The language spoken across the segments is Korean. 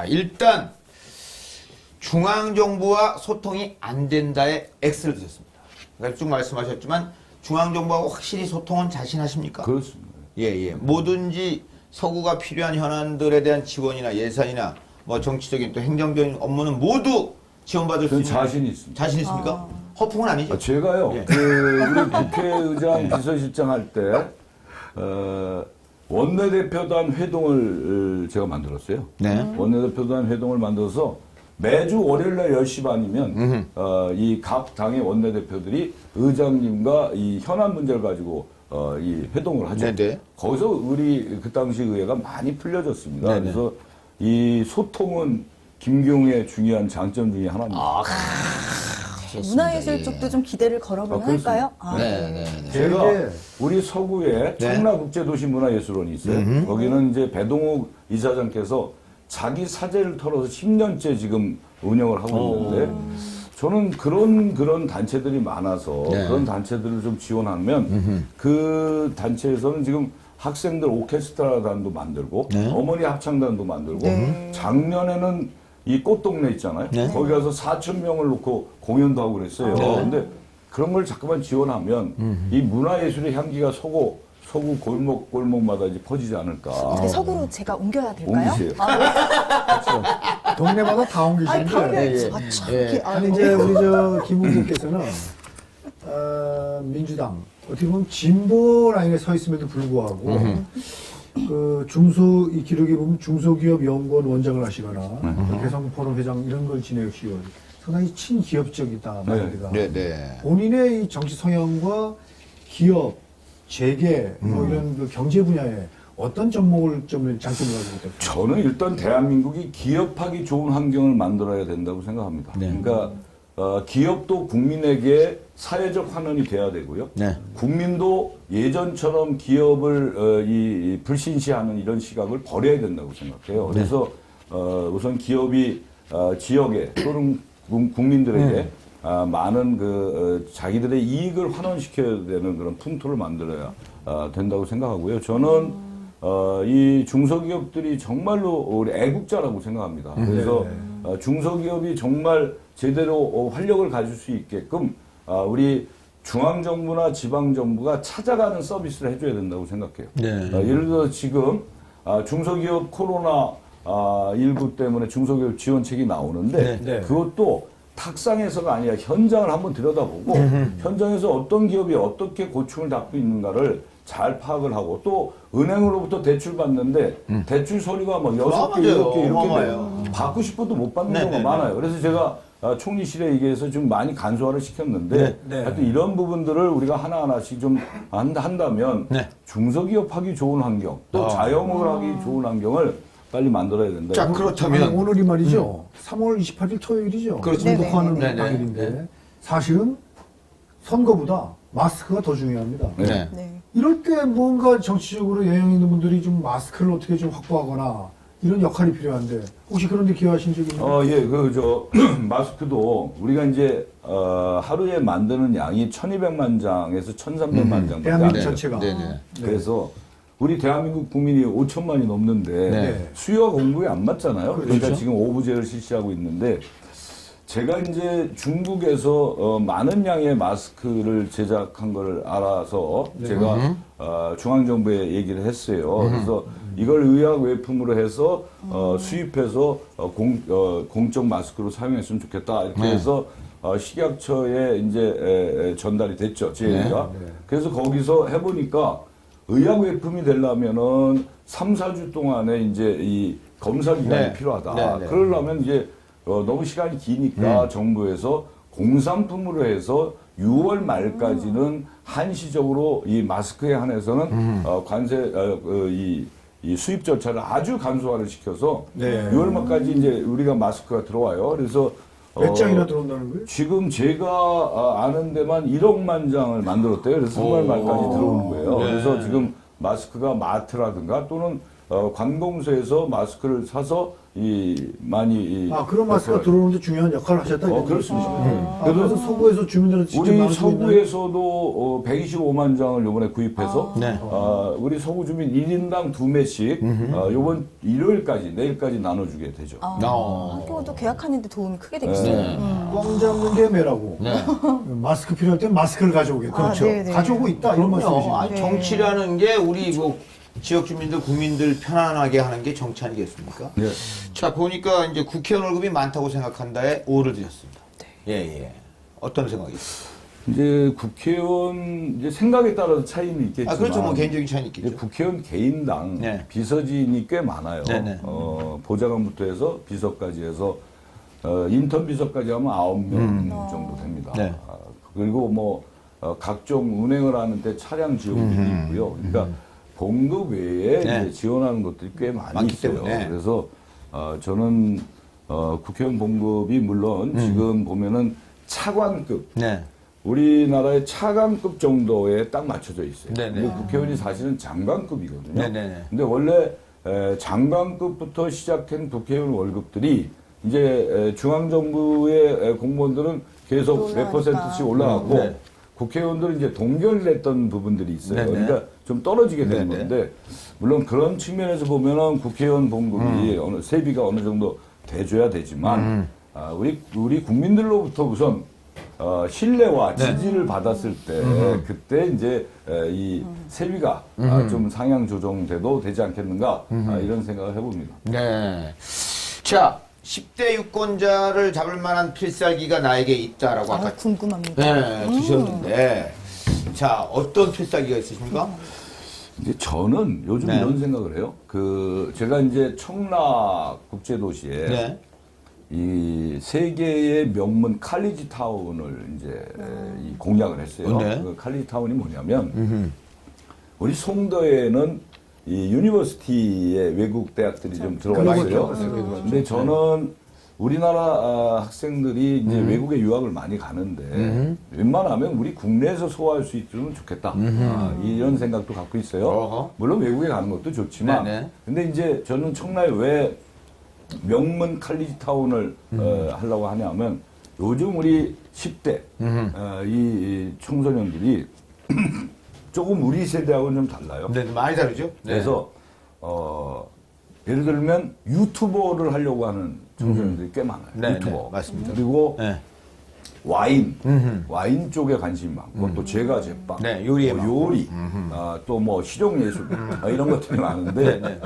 자, 일단 중앙정부와 소통이 안 된다에 X를 드렸습니다. 그러니까 쭉 말씀하셨지만 중앙정부하고 확실히 소통은 자신하십니까? 그렇습니다. 예, 예. 뭐든지 서구가 필요한 현안들에 대한 지원이나 예산이나 뭐 정치적인 또 행정적인 업무는 모두 지원받을 수 저는 있는 자신 있습니다. 자신 있습니까? 허풍은 아니죠. 아, 제가요, 예. 그, 우리 국회의장 비서실장 할 때, 어, 원내대표단 회동을 제가 만들었어요. 네. 원내대표단 회동을 만들어서 매주 월요일 날 10시 반이면, 어, 이 각 당의 원내대표들이 의장님과 이 현안 문제를 가지고, 어, 이 회동을 하죠. 네네. 거기서 우리 그 당시 의회가 많이 풀려졌습니다. 네네. 그래서 이 소통은 김경의 중요한 장점 중에 하나입니다. 아, 문화예술 쪽도 좀 기대를 걸어보면 아, 그렇습니다. 할까요? 아, 네, 네, 네. 제가 되게- 우리 서구에 네. 청라국제도시문화예술원이 있어요. 거기는 이제 배동욱 이사장께서 자기 사재를 털어서 10년째 지금 운영을 하고 있는데 저는 그런 그런 단체들이 많아서 네. 그런 단체들을 좀 지원하면 그 단체에서는 지금 학생들 오케스트라단도 만들고 네. 어머니 합창단도 만들고 네. 작년에는 이 꽃동네 있잖아요. 네. 거기 가서 4천 명을 놓고 공연도 하고 그랬어요. 네. 근데 그런 걸 자꾸만 지원하면 이 문화예술의 향기가 서구 서구 골목 골목마다 이제 퍼지지 않을까. 어떻게 서구로 제가 옮겨야 될까요? 옮기세요. 아, 네. 동네마다 다 아니, 옮기시는데. 당연히. 예, 예. 아, 참, 예. 아, 아니 이제 우리 저 김웅재께서는 어, 민주당 어떻게 보면 진보 라인에 서 있음에도 불구하고 그 중소 이 기록에 보면 중소기업 연구원 원장을 하시거나 또 개성포럼 회장 이런 걸 지내시고 상당히 친기업적이다 말이가 네, 네. 본인의 이 정치 성향과 기업 재계 뭐 이런 그 경제 분야에 어떤 접목을 점을 장점을 가지고 있다. 저는 일단 대한민국이 기업하기 좋은 환경을 만들어야 된다고 생각합니다. 네. 그러니까 어, 기업도 국민에게 사회적 환원이 돼야 되고요. 네. 국민도 예전처럼 기업을 어, 이, 이 불신시하는 이런 시각을 버려야 된다고 생각해요. 네. 그래서 어, 우선 기업이 어, 지역에 또는 국- 국민들에게 네. 아, 많은 그 어, 자기들의 이익을 환원시켜야 되는 그런 풍토를 만들어야 아, 된다고 생각하고요. 저는 어, 이 중소기업들이 정말로 우리 애국자라고 생각합니다. 그래서 네. 어, 중소기업이 정말 제대로 어, 활력을 가질 수 있게끔 아, 우리 중앙 정부나 지방 정부가 찾아가는 서비스를 해줘야 된다고 생각해요. 네. 어, 예를 들어서 지금 아, 중소기업 코로나 아, 19 때문에 중소기업 지원책이 나오는데 네. 네. 그것도 탁상에서가 아니라 현장을 한번 들여다보고 현장에서 어떤 기업이 어떻게 고충을 갖고 있는가를 잘 파악을 하고 또 은행으로부터 대출 받는데 대출 소리가 막 여섯 개 맞아요. 이렇게 이렇게 어마어마해요. 돼. 받고 싶어도 못 받는 네, 경우가 네, 많아요. 그래서 제가 아, 총리실에 얘기해서 좀 많이 간소화를 시켰는데 네, 네. 하여튼 이런 부분들을 우리가 하나하나씩 좀 한- 한다면 네. 중소기업 하기 좋은 환경 또 아. 자영업을 하기 좋은 환경을 빨리 만들어야 된다. 자, 그렇다면 아니, 오늘이 말이죠. 3월 28일 토요일이죠. 그렇죠. 지금 녹화하는 네네. 당일인데 네네. 사실은 선거보다 마스크가 더 중요합니다. 네. 네. 이럴 때 뭔가 정치적으로 영향 있는 분들이 좀 마스크를 어떻게 좀 확보하거나 이런 역할이 필요한데 혹시 그런 데 기여하신 적이 있나요? 어, 예, 그, 저, 마스크도 우리가 이제, 어, 하루에 만드는 양이 1200만 장에서 1300만 장. 대한민국 네. 전체가. 네, 네. 네. 그래서 우리 대한민국 국민이 5천만이 넘는데 네. 수요와 공급이 안 맞잖아요. 그러니까 그렇죠. 지금 오부제를 실시하고 있는데 제가 이제 중국에서 어, 많은 양의 마스크를 제작한 걸 알아서 네. 제가 어, 중앙정부에 얘기를 했어요. 그래서 이걸 의학 외품으로 해서 어, 수입해서 어, 공, 어, 공적 마스크로 사용했으면 좋겠다. 이렇게 네. 해서 어, 식약처에 이제 에, 에, 전달이 됐죠. 제 얘기가. 네. 그래서 거기서 해보니까 의약 외품이 되려면은 3, 4주 동안에 이제 이 검사 기간이 네. 필요하다. 네, 네. 그러려면 이제 어, 너무 시간이 기니까 정부에서 공산품으로 해서 6월 말까지는 한시적으로 이 마스크에 한해서는 어, 관세 어, 그 이, 이 수입 절차를 아주 간소화를 시켜서 네. 6월 말까지 이제 우리가 마스크가 들어와요. 그래서 몇 어, 장이나 들어온다는 거예요? 지금 제가 아, 아는 데만 1억만 장을 만들었대요. 그래서 3월 오. 말까지 들어오는 거예요. 네. 그래서 지금 마스크가 마트라든가 또는 어, 관공서에서 마스크를 사서 이 많이 이 아 그런 마스크가 들어오는데 중요한 역할을 하셨다. 어, 그렇습니다. 음. 아, 그래서 서구에서 주민들한테 직접 우리 나눠주고 있나요? 서구에서도 어, 125만 장을 요번에 구입해서 네. 어, 우리 서구 주민 1인당 두 매씩 어, 요번 일요일까지 내일까지 나눠주게 되죠. 아, 어. 학교도 계약하는데 도움이 크게 되겠어요. 네. 음. 꽝 잡는 게 매라고. 네. 마스크 필요할 땐 마스크를 가져오게. 그렇죠. 네, 네. 가져오고 있다 이런 그럼요. 말씀이시죠. 아니, 네. 정치라는 게 우리 뭐 지역 주민들, 국민들 편안하게 하는 게 정치 아니겠습니까? 네. 자, 보니까 이제 국회의원 월급이 많다고 생각한다에 오를 드렸습니다. 예, 예. 어떤 생각이세요? 이제 국회의원 이제 생각에 따라서 차이는 있겠지만 아, 그렇죠. 뭐 개인적인 차이는 이제 있겠죠. 국회의원 개인당 네. 비서진이 꽤 많아요. 네 네. 어, 보좌관부터 해서 비서까지 해서 어, 인턴 비서까지 하면 아홉 명 정도 됩니다. 네. 아, 그리고 뭐 어, 각종 운행을 하는데 차량 지원들이 있고요. 그러니까 봉급 외에 네. 이제 지원하는 것들이 꽤 많이 많기 있어요. 때문에. 그래서 어, 저는 어, 국회의원 봉급이 물론 지금 보면은 차관급 네. 우리나라의 차관급 정도에 딱 맞춰져 있어요. 네네. 근데 국회의원이 사실은 장관급이거든요. 네네네. 근데 원래 에, 장관급부터 시작한 국회의원 월급들이 이제 에, 중앙정부의 에, 공무원들은 계속 몇. 퍼센트씩 올라가고 네. 국회의원들은 이제 동결됐던 부분들이 있어요. 네네. 그러니까 좀 떨어지게 되는 네네. 건데 물론 그런 측면에서 보면은 국회의원 봉급이 음. 어느 세비가 어느 정도 돼줘야 되지만 아, 우리 우리 국민들로부터 우선 어, 신뢰와 네. 지지를 받았을 때 그때 이제 에, 이 세비가 음. 아, 좀 상향 조정돼도 되지 않겠는가 아, 이런 생각을 해봅니다. 네. 자, 10대 유권자를 잡을 만한 필살기가 나에게 있다라고 아까 아, 궁금합니다. 네, 주셨는데. 자, 어떤 필살기가 있으십니까? 이제 저는 요즘 네. 이런 생각을 해요. 그 제가 이제 청라 국제도시에 네. 이 세계의 명문 칼리지 타운을 이제 이 공약을 했어요. 네. 그 칼리지 타운이 뭐냐면 우리 송도에는 이 유니버시티의 외국 대학들이 좀 들어와 그렇죠. 있어요. 그렇죠. 그렇죠. 근데 저는 우리나라 아, 학생들이 이제 외국에 유학을 많이 가는데 웬만하면 우리 국내에서 소화할 수 있으면 좋겠다. 아, 이런 생각도 갖고 있어요. 어허. 물론 외국에 가는 것도 좋지만 네네. 근데 이제 저는 청라에 왜 명문 칼리지 타운을 어, 하려고 하냐면 요즘 우리 10대 어, 이, 이 청소년들이 조금 우리 세대하고는 좀 달라요. 네, 많이 다르죠? 네. 그래서 어, 예를 들면 유튜버를 하려고 하는 청소년들이 꽤 많아요. 네, 유튜버. 네, 맞습니다. 그리고 네. 와인, 와인 쪽에 관심이 많고 또 제과 제빵, 네, 요리에 뭐 많고. 요리, 아, 또뭐 실용 예술 아, 이런 것들이 많은데 네, 네.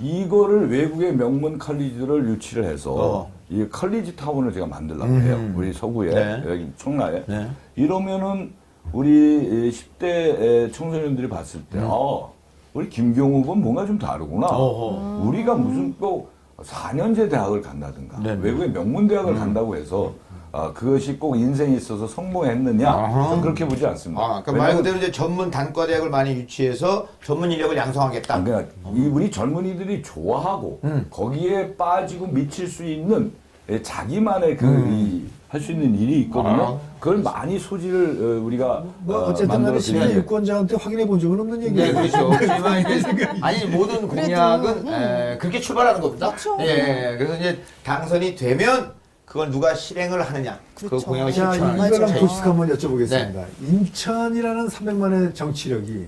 이거를 외국의 명문 칼리지를 유치를 해서 어. 이 칼리지 타운을 제가 만들려고 해요. 우리 서구에 네. 여기 청라에 네. 이러면은 우리 10대 청소년들이 봤을 때, 어, 우리 김경욱은 뭔가 좀 다르구나. 음. 어허. 우리가 무슨 꼭 4년제 대학을 간다든가 네네. 외국의 명문 대학을 간다고 해서 아, 그것이 꼭 인생에 있어서 성공했느냐 그렇게 보지 않습니다. 아, 그러니까 말 그대로 이제 전문 단과 대학을 많이 유치해서 전문 인력을 양성하겠다. 아, 그러니까 이 우리 젊은이들이 좋아하고 음. 거기에 빠지고 미칠 수 있는 예, 자기만의 그 할 수 있는 일이 있거든요. 음. 아. 그걸 많이 소지를 어, 우리가 뭐 어, 어쨌든 간에 만들어 10대 드리는 유권자한테 확인해 본 적은 없는 네, 얘기예요. 그렇죠. 하지만 이게 아니 모든 공약은 에, 그렇게 출발하는 겁니다. 그렇죠. 예, 그래서 이제 당선이 되면 그걸 누가 실행을 하느냐, 그 그렇죠. 공약을 자, 실천하느냐. 맞아요. 이거랑 차이. 한번 여쭤보겠습니다. 네. 인천이라는 300만의 정치력이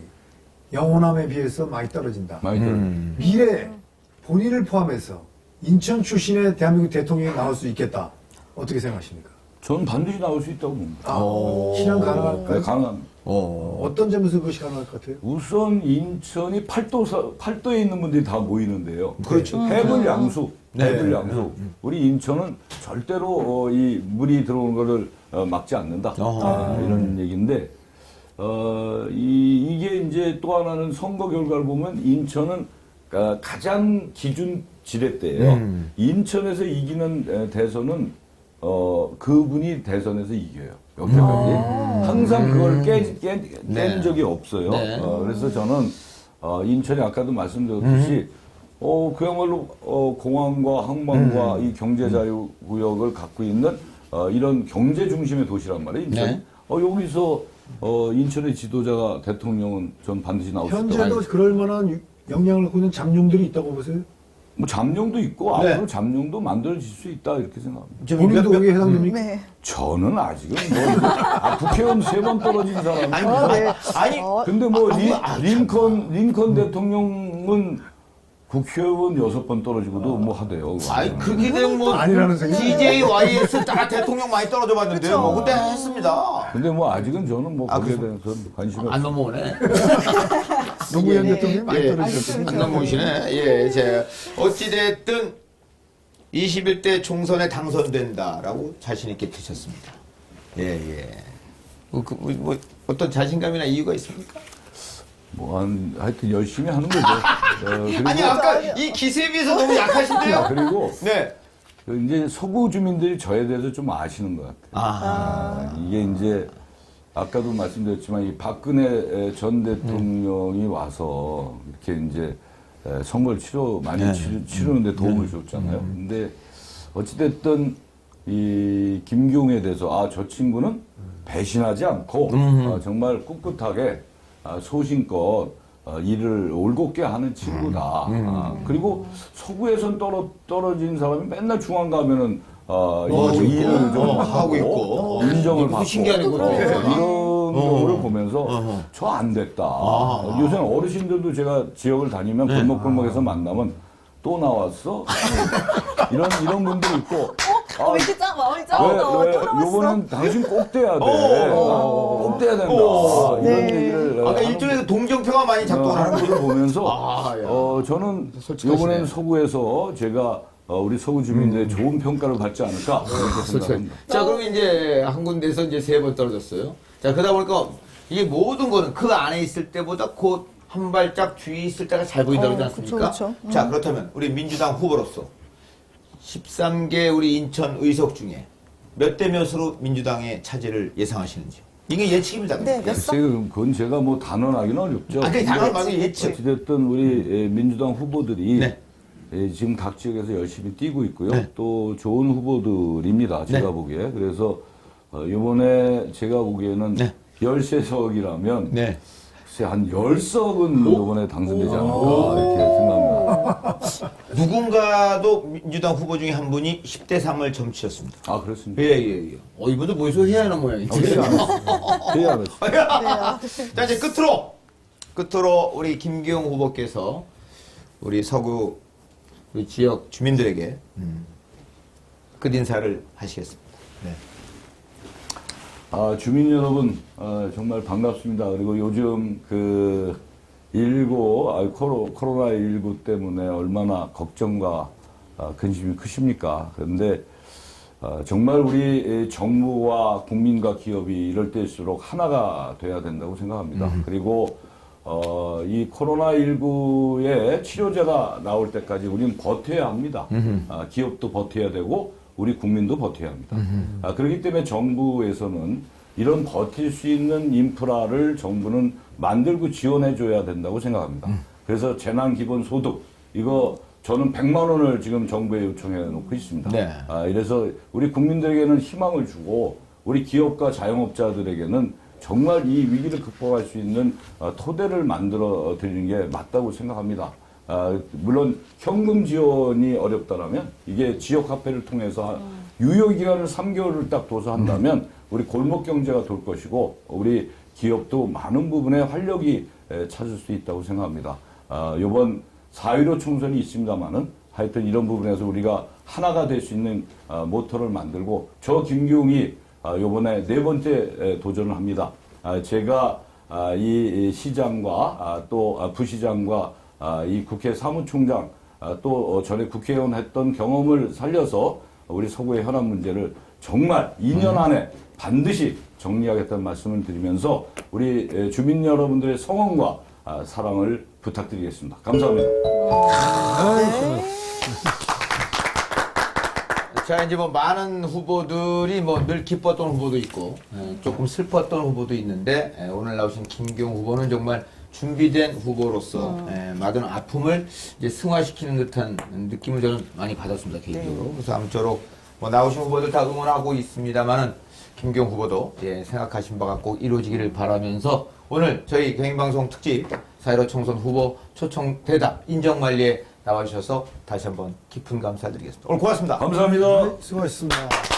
영호남에 비해서 많이 떨어진다. 많이 들어요. 음. 미래 본인을 포함해서 인천 출신의 대한민국 대통령이 나올 수 있겠다. 어떻게 생각하십니까? 저는 반드시 나올 수 있다고 봅니다. 아, 오. 실현 네, 가능할까요? 가능합니다. 어. 어떤 점에서 그것이 가능할 것 같아요? 우선 인천이 팔도 팔도에 있는 분들이 다 모이는데요. 그렇죠. 해불 양수, 네. 해불 양수. 우리 인천은 절대로 어, 이 물이 들어오는 것을 어, 막지 않는다. 아, 이런 얘기인데 어, 이, 이게 이제 또 하나는 선거 결과를 보면 인천은 아, 가장 기준 지렛대예요. 음. 인천에서 이기는 에, 대선은 어, 그분이 대선에서 이겨요. 여태까지 항상 그걸 깨, 깨, 깬 네. 적이 없어요. 네. 어, 그래서 저는 어, 인천이 아까도 말씀드렸듯이 어, 그야말로 어, 공항과 항만과 이 경제자유구역을 갖고 있는 어, 이런 경제 중심의 도시란 말이에요. 인천. 네. 어, 여기서 어, 인천의 지도자가 대통령은 전 반드시 나올 수 있다고 현재도 그럴 만한 유- 영향을 갖고 있는 잠룡들이 있다고 보세요? 뭐 잠룡도 있고 네. 앞으로 잠룡도 만들어질 수 있다 이렇게 생각합니다. 지금 본인도 몇- 거기에 해당됩니까? 네. 저는 아직은 뭐 아, 국회의원 세 번 떨어진 사람이 아니, 어, 네. 아니, 어, 근데 뭐 아, 리, 아, 참. 링컨 링컨 대통령은 국회의원 여섯 번 떨어지고도 뭐 하대요. 아니 그렇게 되면 뭐 아니라는 생각. DJ, YS 다 대통령 많이 떨어져 봤는데요. 뭐 그때 했습니다. 근데 뭐 아직은 저는 뭐 아, 거기에 대해서 관심이 안 없어요. 넘어오네. 노무현 예, 대통령이 많이 예. 떨어지셨거든요. 안 넘어오시네. 예, 제 어찌됐든 21대 총선에 당선된다라고 자신있게 드셨습니다. 예, 예. 뭐, 그, 뭐, 뭐 어떤 자신감이나 이유가 있습니까? 뭐 한, 하여튼 열심히 하는 거죠. 어, 그리고, 아니, 아까 이 기세에 비해서 너무 약하신데요? 그리고 네. 그 이제 서구 주민들이 저에 대해서 좀 아시는 것 같아요. 아, 아, 이게 이제 아까도 말씀드렸지만 이 박근혜 전 대통령이 와서 이렇게 이제 에, 선거를 치러 많이 네. 치르, 치르는데 도움을 줬잖아요. 근데 어찌됐든 이 김경에 대해서 아 저 친구는 배신하지 않고 아, 정말 꿋꿋하게 아, 소신껏 어, 일을 올곧게 하는 친구다. 아, 그리고 서구에선 떨어, 떨어진 사람이 맨날 중앙 가면은 어, 어, 이 일을 있고, 좀 어, 하고, 하고 있고. 인정을 이거 받고 신기하네, 그것도. 어, 이런 어. 경우를 보면서 어허. 저안 됐다. 아. 요새는 어르신들도 제가 지역을 다니면 네. 골목골목에서 만나면 또 나왔어? 이런 이런 분들이 있고 어, 왜 이렇게 짜? 마음이 왜, 왜. 요거는 당신 꼭 돼야 돼. 어. 꼭 돼야 된다. 어. 이런 네. 얘기를 아까 하는 일종의 동정표가 많이 어, 작동하는 하는. 걸 보면서 아, 야. 어, 저는 솔직하시네. 요번엔 서구에서 제가 어, 우리 서구 주민들의 좋은 평가를 받지 않을까 생각합니다. 자, 그럼 이제 한 군데서 이제 세 번 떨어졌어요. 자, 그러다 보니까 이게 모든 거는 그 안에 있을 때보다 곧 한 발짝 뒤에 있을 때가 잘 보인다고 그러지 어, 않습니까? 그쵸, 그쵸. 자, 그렇다면 우리 민주당 후보로서 13개 우리 인천 의석 중에 몇 대 몇으로 민주당의 차지를 예상하시는지요? 이게 예측입니다. 네, 몇 석? 글쎄요, 그건 제가 뭐 단언하기는 어렵죠. 아, 그게 당연 말고 예측. 어찌됐든 우리 에, 민주당 후보들이 네. 에, 지금 각 지역에서 열심히 뛰고 있고요. 네. 또 좋은 후보들입니다. 제가 네. 보기에. 그래서 어, 이번에 제가 보기에는 네. 13석이라면 네. 글쎄 한 10석은 이번에 당선되지 않을까 이렇게 생각합니다. 누군가도 민주당 후보 중에 한 분이 10대 3을 점치셨습니다. 아, 그렇습니다. 예, 예, 예. 어, 이분도 뭐해서 해야 하는 모양이지. 되게 알았어요. 알았어요. 자 이제 끝으로 끝으로 우리 김기용 후보께서 우리 서구 우리 지역 주민들에게 끝 인사를 하시겠습니다. 네. 아, 주민 여러분, 어, 정말 반갑습니다. 그리고 요즘 그, 19, 아, 코로, 코로나19 때문에 얼마나 걱정과 아, 근심이 크십니까? 그런데, 어, 정말 우리 정부와 국민과 기업이 이럴 때일수록 하나가 돼야 된다고 생각합니다. 그리고, 어, 이 코로나19의 치료제가 나올 때까지 우리는 버텨야 합니다. 아, 기업도 버텨야 되고, 우리 국민도 버텨야 합니다. 아, 그렇기 때문에 정부에서는 이런 버틸 수 있는 인프라를 정부는 만들고 지원해 줘야 된다고 생각합니다. 그래서 재난 기본 소득, 이거 저는 100만 원을 지금 정부에 요청해 놓고 있습니다. 네. 아, 이래서 우리 국민들에게는 희망을 주고 우리 기업과 자영업자들에게는 정말 이 위기를 극복할 수 있는 어, 토대를 만들어 드리는 게 맞다고 생각합니다. 아, 물론 현금 지원이 어렵다라면 이게 지역 화폐를 통해서 유효 기간을 3개월을 딱 둬서 한다면 우리 골목 경제가 돌 것이고 우리 기업도 많은 부분에 활력이 에, 찾을 수 있다고 생각합니다. 아, 이번 4.15 총선이 있습니다만은 하여튼 이런 부분에서 우리가 하나가 될 수 있는 아, 모터를 만들고 저 김기웅이 아, 요번에 네 번째 에, 도전을 합니다. 아, 제가 아, 이, 이 시장과 아, 또 아, 부시장과 아, 이 국회 사무총장 아, 또 어, 전에 국회의원 했던 경험을 살려서 우리 서구의 현안 문제를 정말 2년 안에 반드시 정리하겠다는 말씀을 드리면서 우리 에, 주민 여러분들의 성원과 아, 사랑을 부탁드리겠습니다. 감사합니다. 자 이제 뭐 많은 후보들이 뭐 늘 기뻤던 후보도 있고 예, 조금 슬펐던 후보도 있는데 예, 오늘 나오신 김경 후보는 정말 준비된 후보로서 예, 많은 아픔을 이제 승화시키는 듯한 느낌을 저는 많이 받았습니다 개인적으로 그래서 아무쪼록 뭐 나오신 후보들 다 응원하고 있습니다만은 김경 후보도 예, 생각하신 바가 꼭 이루어지기를 바라면서 오늘 저희 개인방송 특집 4.15 총선 후보 초청 대답 인정말리에 나와주셔서 다시 한번 깊은 감사드리겠습니다. 오늘 고맙습니다. 감사합니다. 수고하셨습니다.